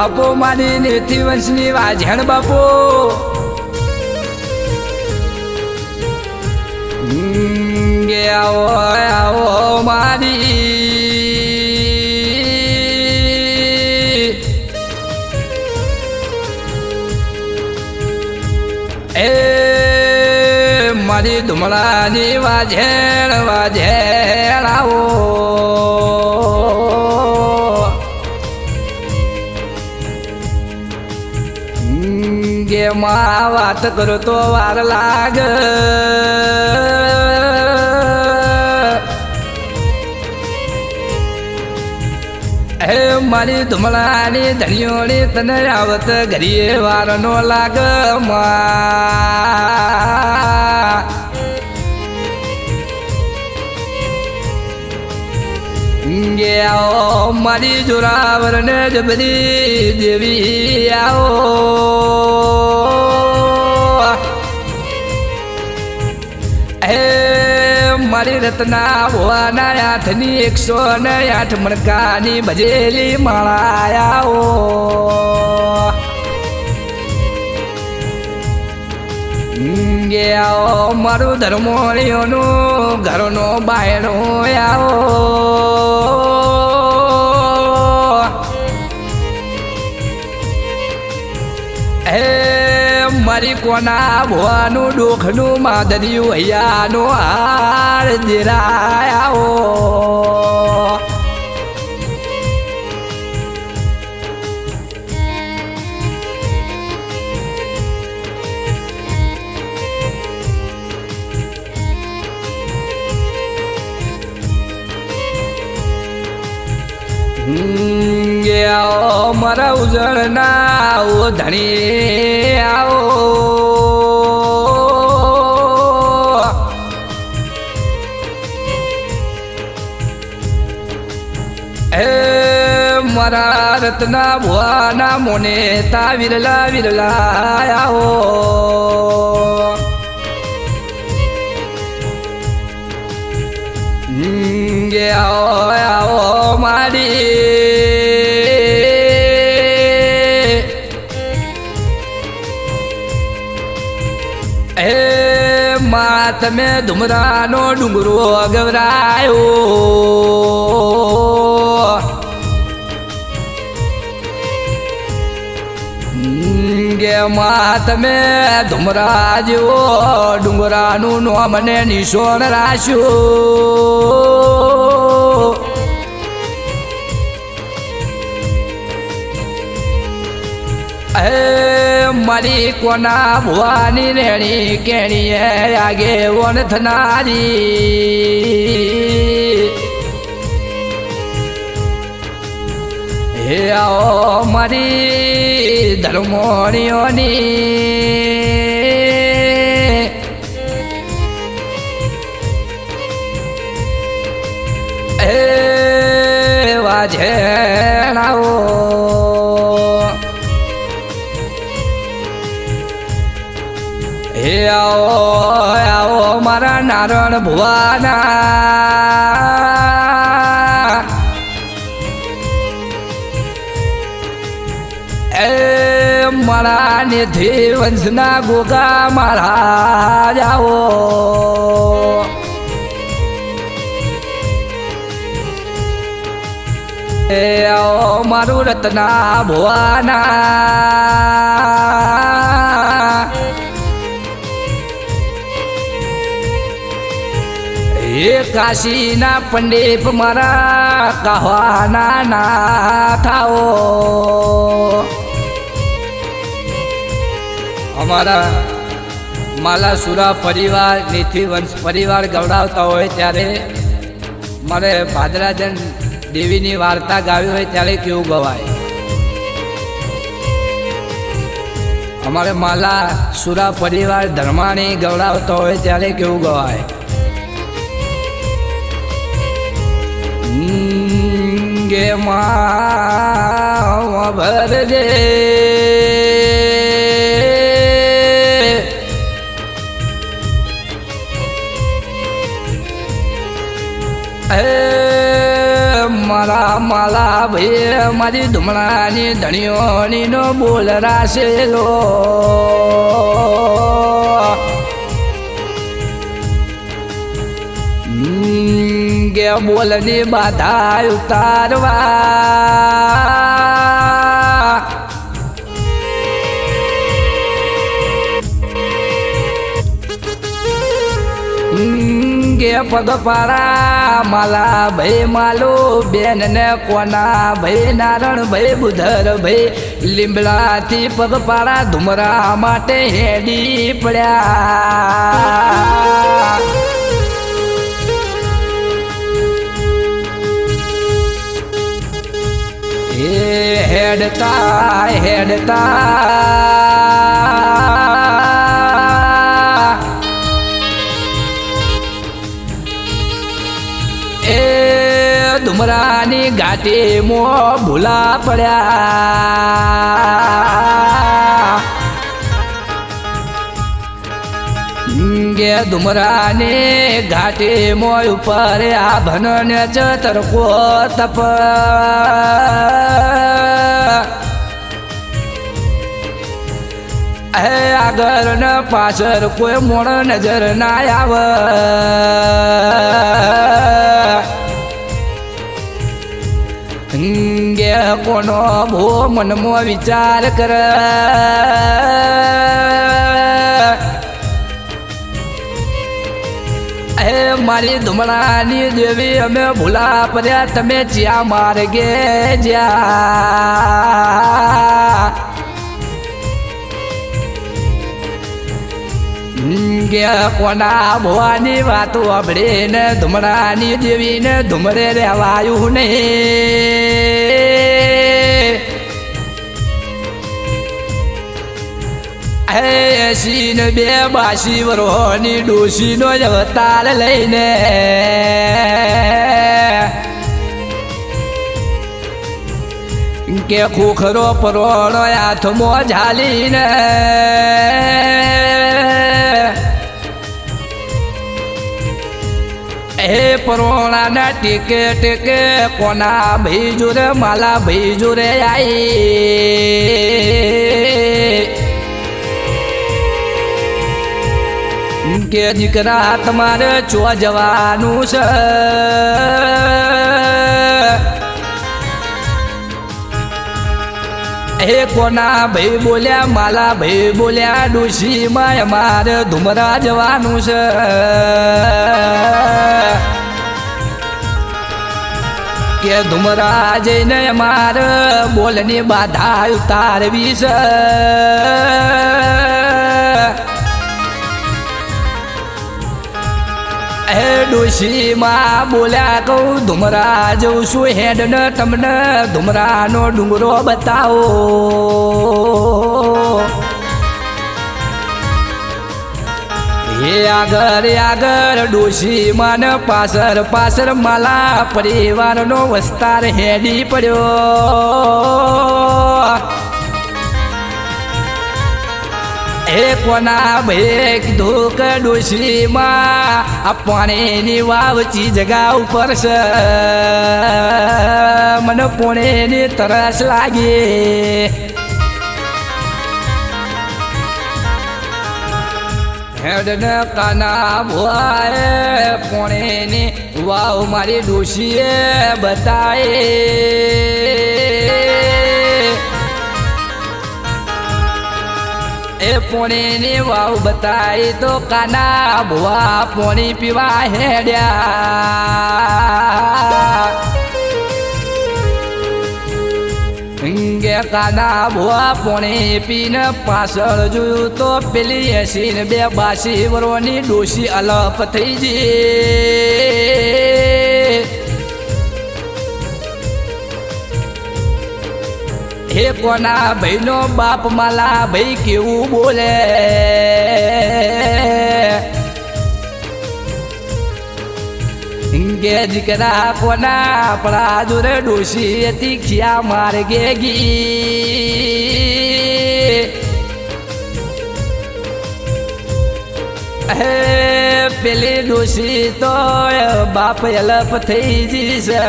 બાપો મારી નેથી વંશની વાજણ બાપો. આવો આવો મારી. એ મારી ધુમલાની વાજેણ વાજેણ આવો. માં વાત કરો તો વાર લાગ. હે મારી ધુમલાની ધણીઓની તને આવત ઘરીએ વાર નો લાગમાં. ગે આવો, મારી જોરાવર ને જબરી દેવી આવો. હે મારી રત્ના હોવાના હાથની એકસો ને આઠ મણકાની ભજેલી માળા આવો. ગે આવો, મારું ધર્મોળીઓનું ઘરનો બાયણો આવો. હે, મારી કોના ભવાનું દુઃખનું માદરિયું હૈયાનો હાર દેરાય આવો, મારા ઉજળના આવો ધણી આવો. હે મારા રત્ના ભુવાના મોને તા વિરલા વિરલા આવો. આવો આવો મારી તમે ધુમરાનો ડુંગરો ગવરાયો. ગે માં તમે ધુમરા જેવો ડુંગરાનું નો મને નિશોન રાખ્યો. મારી કોના ભુવાની રેણી કેણીએ આગે વન થનારી હે આવો મારી ધર્મોણીઓની. એ વાજેણાઓ નારણ ભુવાના. એ મારા નિધિ વંશના ગોગા મારા જાઓ એ મારું રત્ના ભુવાના. એ કાશીના પંડિત મારા કહવાના ના થાઓ. અમારા માલાસુરા પરિવાર નીતિ વંશ પરિવાર ગવડાવતા હોય ત્યારે મારે ભાદરાજન દેવીની વાર્તા ગાવી હોય ત્યારે કેવું ગવાય? અમારે માલા સુરા પરિવાર ધર્માણી ગવડાવતો હોય ત્યારે કેવું ગવાય? હમ, ગે માં ભરજે. મારા માલા ભે મારી ધુમણાની ધણીઓની નો બોલ રાશેલો. કે બોલની બાધા ઉતારવા. કે પગપાળા માલા ભાઈ માલો બેન ને કોના ભાઈ, નારણ ભાઈ, બુધર ભાઈ. લીમડાથી પગપાળા ધુમરા માટે હેડી પડ્યા. હેડતા હેડતા. એ ધુમરાની ગાટી મો ભૂલા પડ્યા. ગે ધુમરાની ઘાટે મોય ઉપર આ ભન ને ચતરકો તપ. હે આગળ ને પાછળ કોઈ મોણ નજર ના આવ. ગે કોનો ભો મનમાં વિચાર કર. હે મારી ધુમણાની દેવી, અમે ભૂલા પડ્યા, તમે જ્યાં માર્ગે જ્યાં. કોના ભવાની વાતો આપણે ધુમડાની દેવીને ધુમરે રહેવાયું નહીં. હે એસીને બે બાસી વરોની ડોશીનો જ અવતાર લઈને. કે ખોખરો પરોણો હાથમાં ઝાલીને. હે પરોણાના ટેકે ટેકે કોના ભીજુરે, માલા ભીજુરે જોરે આઈ. કે દીકરા તમારે ચો જવાનું છે. હે કોના ભાઈ બોલ્યા, માલા ભાઈ બોલ્યા ડોશી માય મારે ધુમરા જવાનું છે. કે ધુમરા જઈને મારે બોલની બાધા ઉતારવી છે. હે ડોશીમાં, બોલ્યા કહું, ધુમરા જઉં છું હેડ ને તમને ધુમરાનો ડુંગરો બતાવો. હે આગળ આગળ ડોશી માન પાછળ પાસર માલા પરિવારનો વસ્તાર હેડી પડ્યો. એ કોના ભાઈ કીધું કે ડોશીમાં આ પાણીની વાવચી જગા ઉપર છે મને પોણેની તરસ લાગે. હેડને કાના ભોય પોણેની વાવ મારી ડોશીએ બતાએ એ પોણીની વાવ બતાઈ તો કાના ભુવા પોણી પીવા હેડ્યા. ગે કાના ભુવા પોણી પીને પાછળ જોયું તો પેલી એસી ને બે બાસી વરોની ડોસી અલપ થઈ જઈ હે કોના ભાઈનો બાપ માલા ભાઈ કેવું બોલે? ગે કરા કોના આપણા દૂર ડોશી હતી ખિયા માર્ગે ગી? હે પેલી ડોશી તો બાપ અલપ થઈ જશે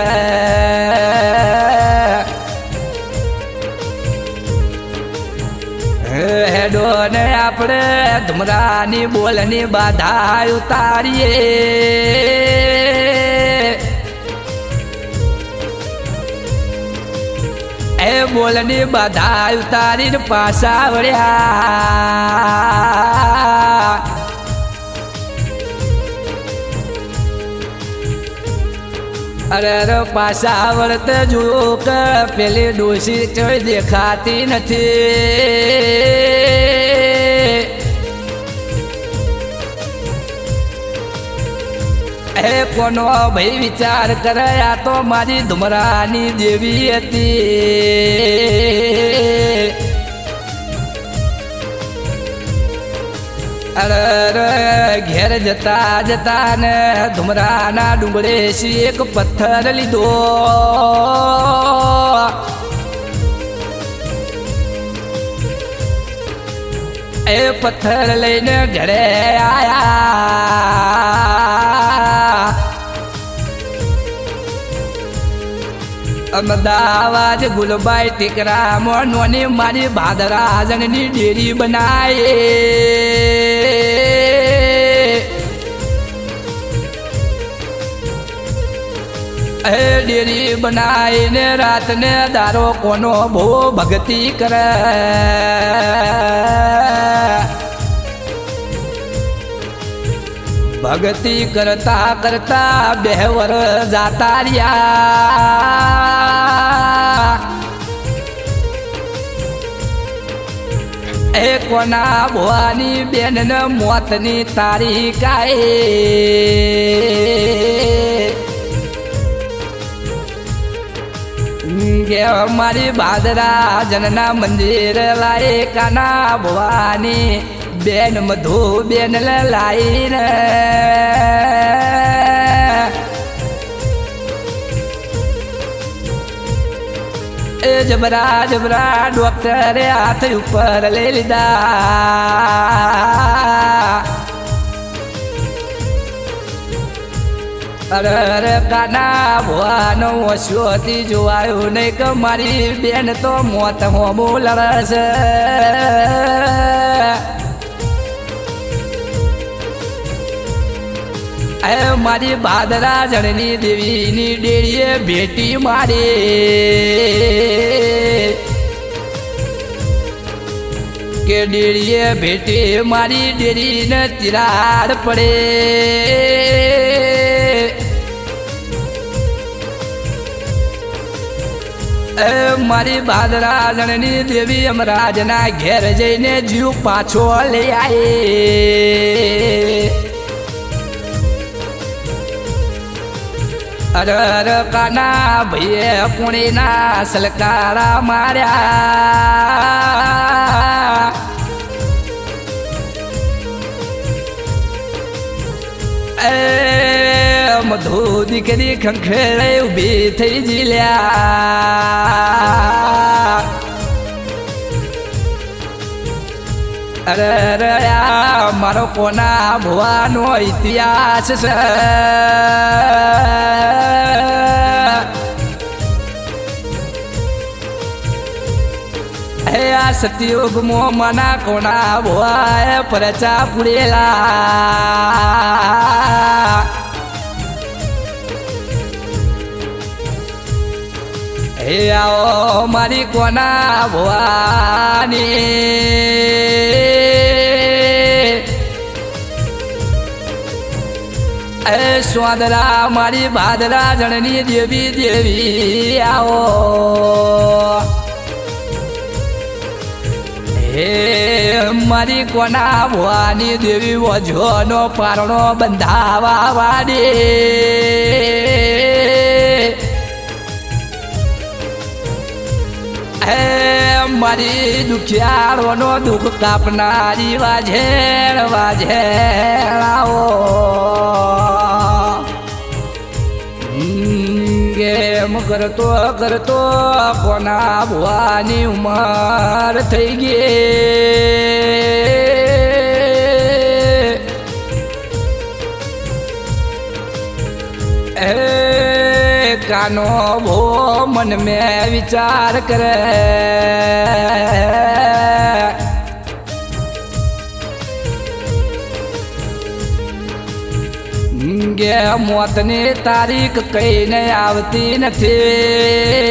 હેડો ને આપણે ધુમરાની બોલની બાધા ઉતારીએ. એ બોલની બાધા ઉતારીને પાછા વળ્યા. અરે અરે પાછા વળતે જુઓ કે પેલી ડોસી ચોય દેખાતી નથી. હે કોનો ભાઈ વિચાર કરે, આ તો મારી ધુમરાની દેવી હતી. અરે, ઘેર જતા જતા ને ધુમરાના ડુંગળે એક પથ્થર લીધો? એ પથ્થર લઈને ઘરે આયા. અમદાવાદ ગુલબાઈ ટીકરા મોનોની મારી ભાદરાજનની ડેરી બનાય. એ ડેરી બનાવીને રાતને દારો કોનો બહુ ભક્તિ કરે. ભક્તિ કરતા કરતા બે વર જાતા રહ્યા. એ કોના ભવાની બેન મોતની તારી કાય મારી બાદરા જનના મંદિર લાય કાના ભવાની બેન મધુ બેન લાઈને એ જબરા જબરા ડોક્ટરે હાથ ઉપર લઈ લીધા. અરે અરે, કાના ભવાનો ઓછોથી જોવાયું નહીં કે મારી બેન તો મોત હોમું લડશે. એ મારી બાદરા જણની દેવીની ડેરીએ ભેટી મારી. કે ડેરીએ ભેટી મારી, ડેરીને તિરાડ પડે. મારી બાદરા જણની દેવી અમરાજના ઘેર જઈને જીવ પાછો લઈ આયે. અરે અરે કાના ભાઈએ પુણીના સલકારા માર્યા. મધુ દીકરી ખંખેડે ઊભી થઈ જીલ્યા. અરે આ મારો કોના ભવાનો ઇતિહાસ છે? હે, આ સતયુગમાં મના કોના ભવાય પરચા પુરેલા? હે આવો મારી કોના ભવાની એ સ્વાદરા મારી બાદરા જણની દેવી દેવી આવો. હે મારી કોના ભવાની દેવી, વજોનો, પારણો બંધાવા વાડી હે મારી દુખિયાળોનો દુઃખ કાપનારી વાજેર વાજેર આવો. ગેમ કરતો કરતો કોના ભવાની ઉમર થઈ ગયે Hey કાનો ભો મન મે વિચાર કરે. ગે મોતની તારીખ કઈને આવતી નથી.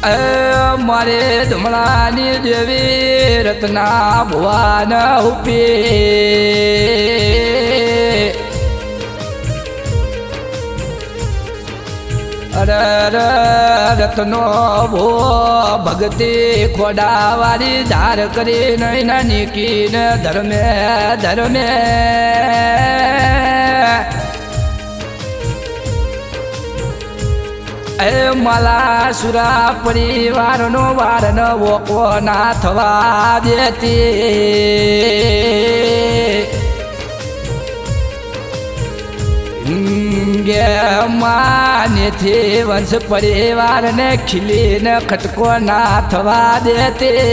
મારે ધમણાની દેવી રત્ના ભુવાન ઉપી. અરે રત્નો ભો ભક્તિ ખોડાવાળી ધાર કરી નૈન નીકીને ધર્મે ધર્મે. એ માલા સુરા પરિવારનો વાર નવો કોના થવા દેતી? માનેથી વંશ પરિવારને ખીલીને ખટકો ના થવા દેતી?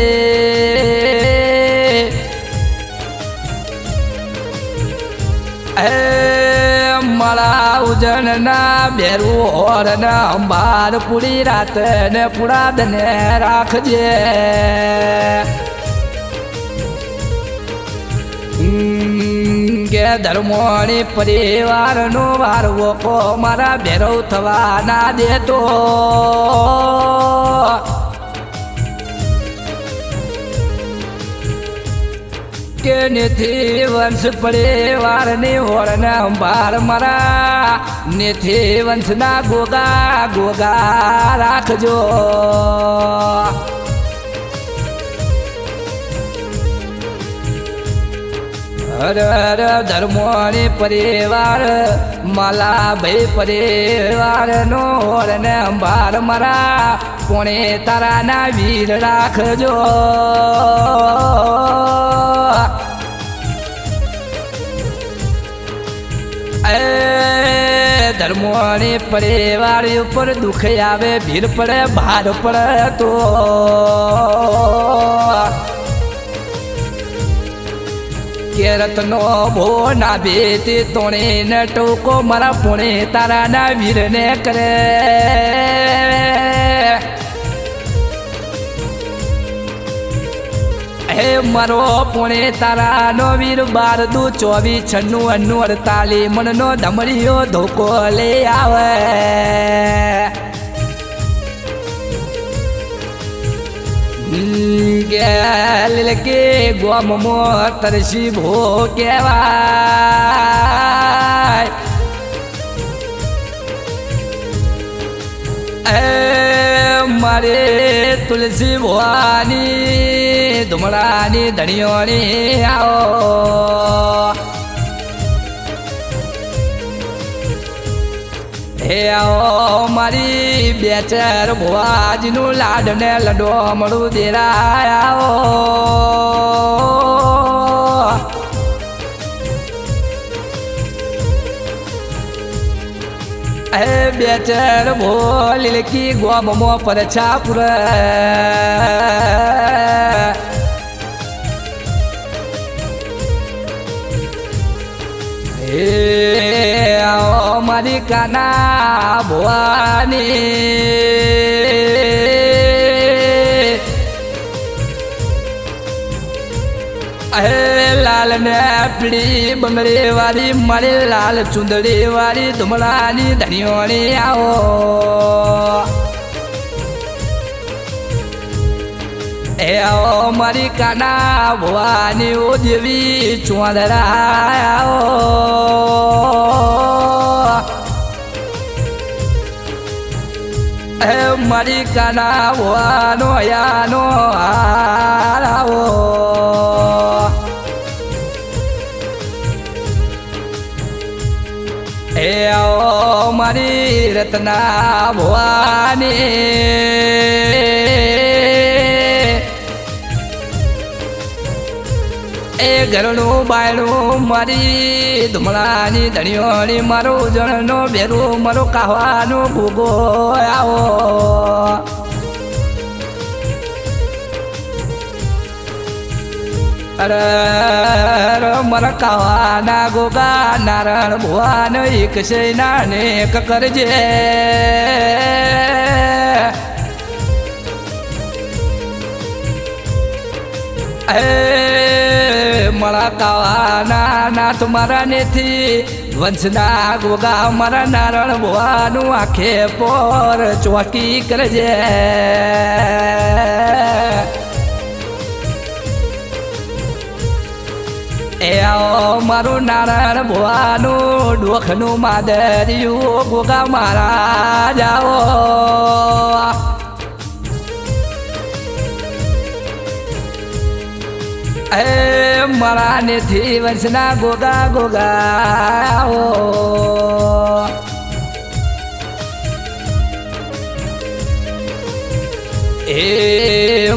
એ મારા ઉજન ના બેરું ઓર ને અંબાર પૂરી રાત ને પુરાદ ને રાખજે કે ધર્મોની પરિવાર નો વારવો કો મારા ભેરવ થવા ના દેતો. કે નેથી વંશ પરિવારની હોળને અંબાર મારા. નેથી વંશના ગોગા ગોગા રાખજો. હર હર ધર્મોની પરિવાર માલા ભાઈ પરિવાર નો હોળને અંબાર મારા. કોણે તારાના વીર રાખજો. ધર્મોની પરિવાર ઉપર દુઃખ આવે, ભીડ પડે, ભાર પડે તો. કેરતનો ભો ના ભેતી તોણે ને ટોકો મારા પુણે તારા ના વીરને કરે. હે મારો પુણે તારા નો વીર બાર દુ ચોવીસ, છન્નું, અન્નું અડતાલી મનનો ધમડીયો ધોકો લઈ આવે. ગેલ કે ગોમમો તરસી ભો કહેવાય. એ મારે તુલસી ભવાની ધુમડાની ધણીઓની આવો. હે આવો મારી બે ચાર ભુવાજીનું લાડ ને લડો મળું દેરાય આવો. હે બે ચાર ભોલી કી ગોમમો પર આવો મારી કાના ભવાની. હે લાલ ને પીળી બંગડી વાળી મારી લાલ ચુંદડી વાળી ધુમડાની ધણીઓની આવો. એ આવો મારી કાના ભવાની ઓ દેવી ચુંદરા આવો મારી કાના ભવાનો યાનો આવો. એ આવો મારી રત્ના ભવાની. એ ઘરનું બાયણું મારી ધુમડાની ધણીઓની મારું જણનો બેરું મારું કાહવાનો ભૂગો આવો. અરે મર કાવાના ગોગા નારાયણ ભુવાન એક છે નાને કરજે. મળકાવાના મળા કાવાના નાથ મારા નેથી વંશના ગોગા મારા નારણ ભુવાનું આખે પર ચોકી કરજે. એ આવો મારું નારાયણ ભુવાનું ડોખનું માદરિયું ગોગા મારા જાઓ એ મારા નેથી વંશના ગોગા ગોગા આવો. એ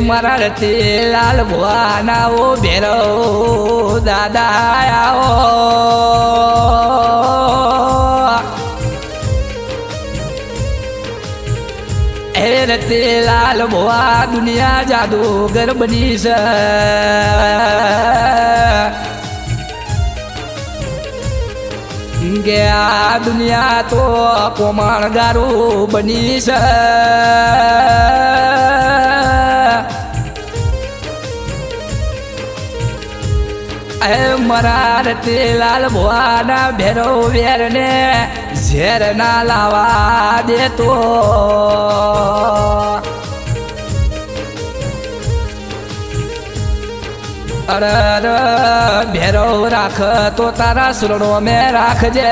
મારા રતે લાલ ભુવાના ઓ ભેરો દાદા આવો. એ રતે લાલ ભુવા દુનિયા જાદુગર બની છે કે આ દુનિયા તો કોમાણ ગારું બની છે. મરાર તે લાલ ભવાના ભેરો વેરને ઝેર ના લાવા દેતો. અરે અરે ભેરો રાખ તો તારા સુરણો મે રાખજે.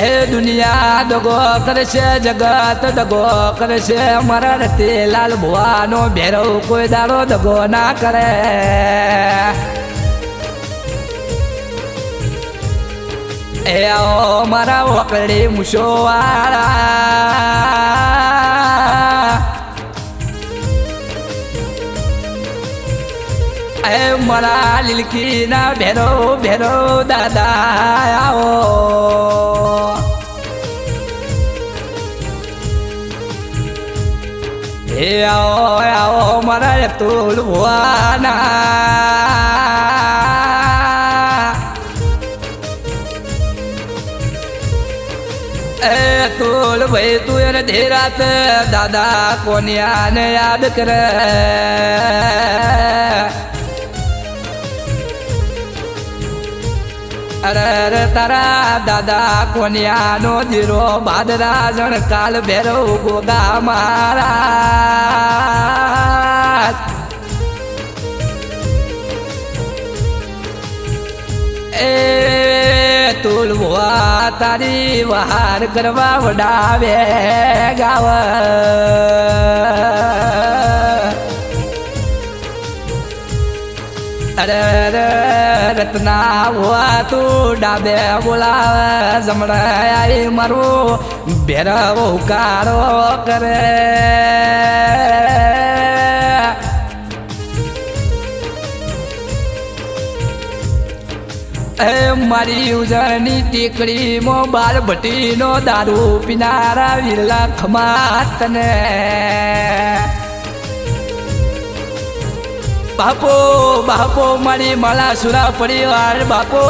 હે દુનિયા દગો કરશે, જગત દગો કરશે મારા રતે લાલ ભુવાનો ભેરો કોઈ દાડો દગો ના કરે. એ આવો મારા વકડી મૂછો વાળા એ મારા લીલકી ના ભેરો ભેરો દાદા, આવો. એ આવો આવો મારા તુલ ભુવાના. ભાઈ રાત દાદા કોનિયાને યાદ કરે? અરે તારા દાદા કોનિયાનો જીરો? બાદરા જણ કાલ ભેરવ ગોગા મારા એ તુલવા તારી વહાર કરવા વડાવે ગાવ. અરે, રત્ના હોવા તું ડાબે બોલાવે, જમણાય મારું ભેરવ ઉકારો કરે. એ મારી ઉજળની ટીકડીમાં બાર ભટીનો દારૂ પીનારા વિરલા ખમાતને બાપો બાપો, મારી માલા સુરા પરિવાર બાપો.